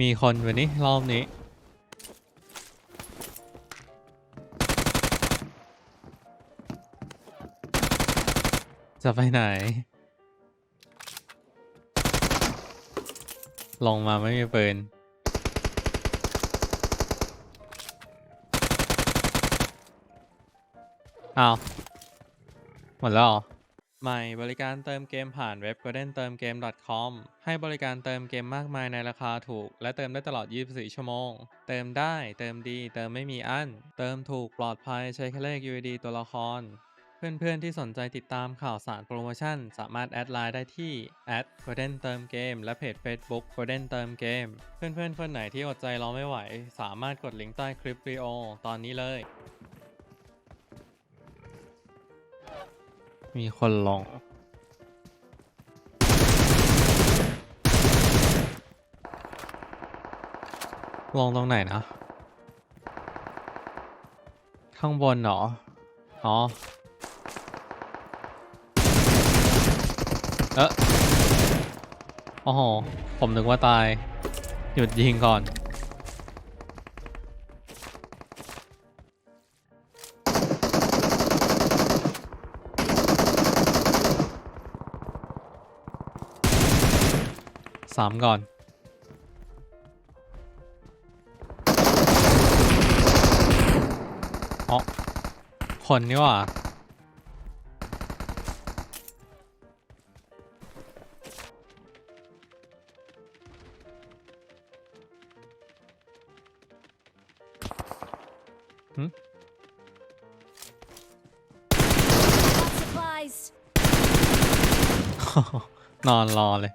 มีคนวันนี้รอบนี้ จะไปไหน ลงมาไม่มีปืนอ้าว หมดแล้วหรอ ใหม่บริการเติมเกมผ่านเว็บ golden เติมเกม .com ให้บริการเติมเกมมากมายในราคาถูก และเติมได้ตลอด 24 ชั่วโมง เติมได้ เติมดี เติมไม่มีอั้น เติมถูกปลอดภัยใช้แค่เลข UID ตัวละคร เพื่อนๆที่สนใจติดตามข่าวสารโปรโมชั่น สามารถแอดไลน์ได้ที่ @golden เติมเกมและเพจ Facebook golden เติมเกม เพื่อนๆคนไหนที่อดใจรอไม่ไหว สามารถกดลิงก์ใต้คลิปวิดีโอตอนนี้เลย มีคนลง ลงตรงไหนนะ ข้างบนเหรอ อ๋อ เอะโอ้โห ผมนึกว่าตาย หยุดยิงก่อน สามก่อน อ๋อ คนนี่หว่า Got supplies. นอนรอเลย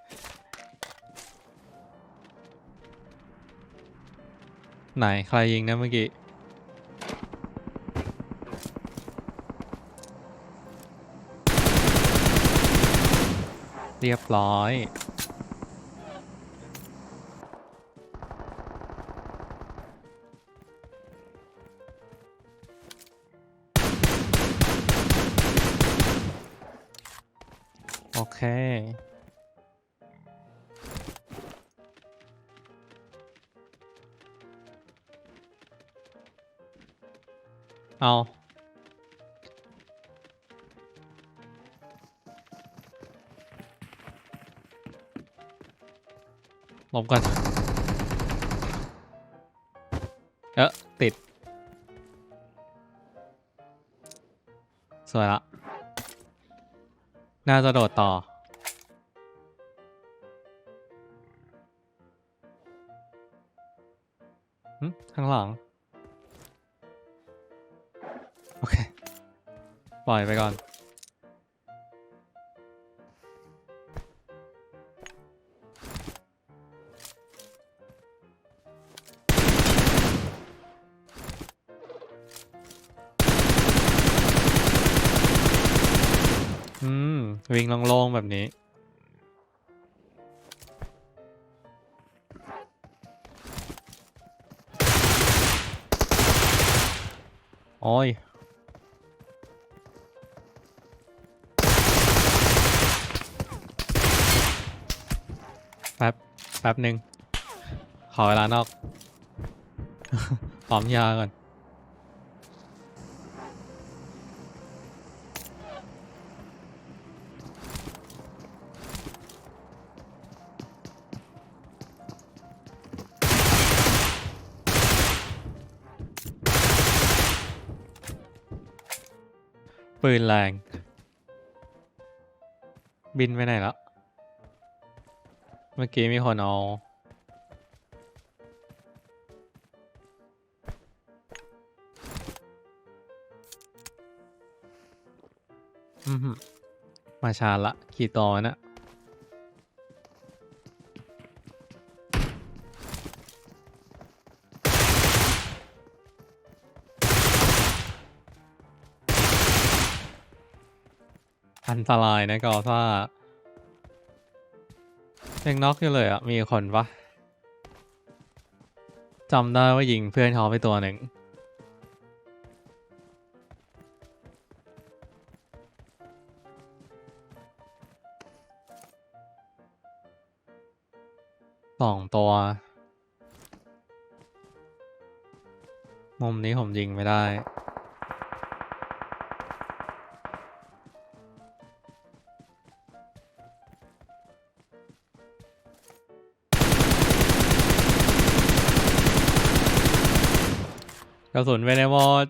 ไหนใครยิงนะเมื่อกี้ เรียบร้อย โอเค เอาลบก่อนเอ๊ะติด สวยละ น่าจะโดดต่อข้างหลัง ปล่อยไปก่อน อืม วิ่งโล่งๆแบบนี้โอ้ย แป๊บหนึ่งขอเวลานอกพร้อมยาก่อน ปืนแรง บินไปไหนแล้ว มื่อกี้มีคนเอาอือหือมาชาละกี่ตัวนะอันตรายนะกอซ่า ยังน็อกอยู่เลยอะ มีคนปะจำได้ว่ายิงเพื่อนเขาไปตัวหนึ่งสองตัว มุมนี้ผมยิงไม่ได้ กระสุนไปในหมด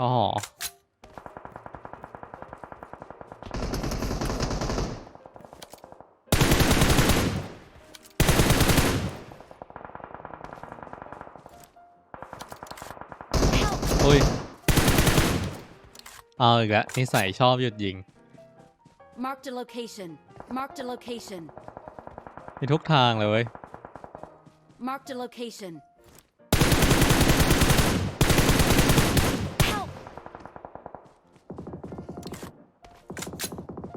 อ๋ออุ้ยเอาอีกแล้วนิสัยชอบหยุดยิง Marked a location. Marked a location. มีทุกทางเลยเว้ย Marked a location. Help!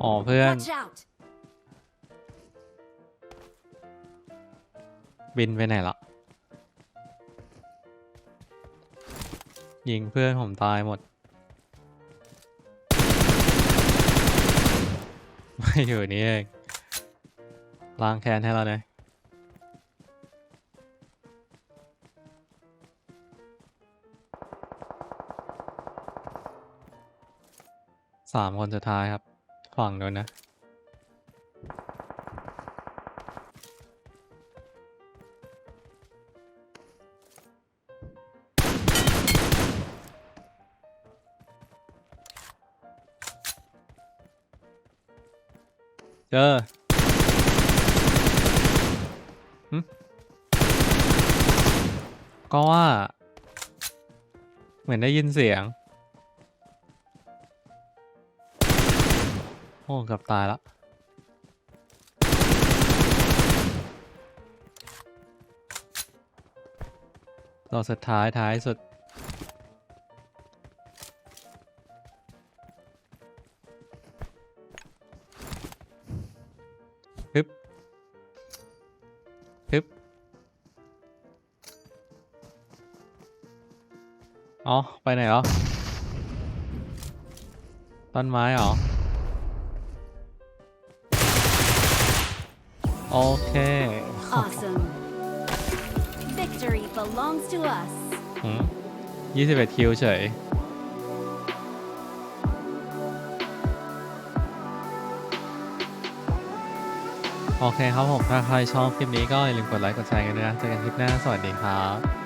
อ๋อเพื่อน Watch out! บินไปไหนละยิงเพื่อนผมตายหมด ไม่อยู่นี่เอง ล้างแค้นให้เราเลยสามคนสุดท้ายครับ ฝั่งโน้นนะ เจอ ก็ว่า เหมือนได้ยินเสียง โอ้กับตายละตัวสุดท้ายท้ายสุด ฮึบอ๋อ ไปไหนแล้วต้นไม้เหรอ โอเค Awesome. Victory belongs to us. หืมยี่สิบเอ็ดคิวเฉย โอเคครับผมถ้าใครชอบคลิปนี้ก็อย่าลืมกดไลค์กดแชร์กันด้วยนะเจอกันคลิปหน้าสวัสดีครับ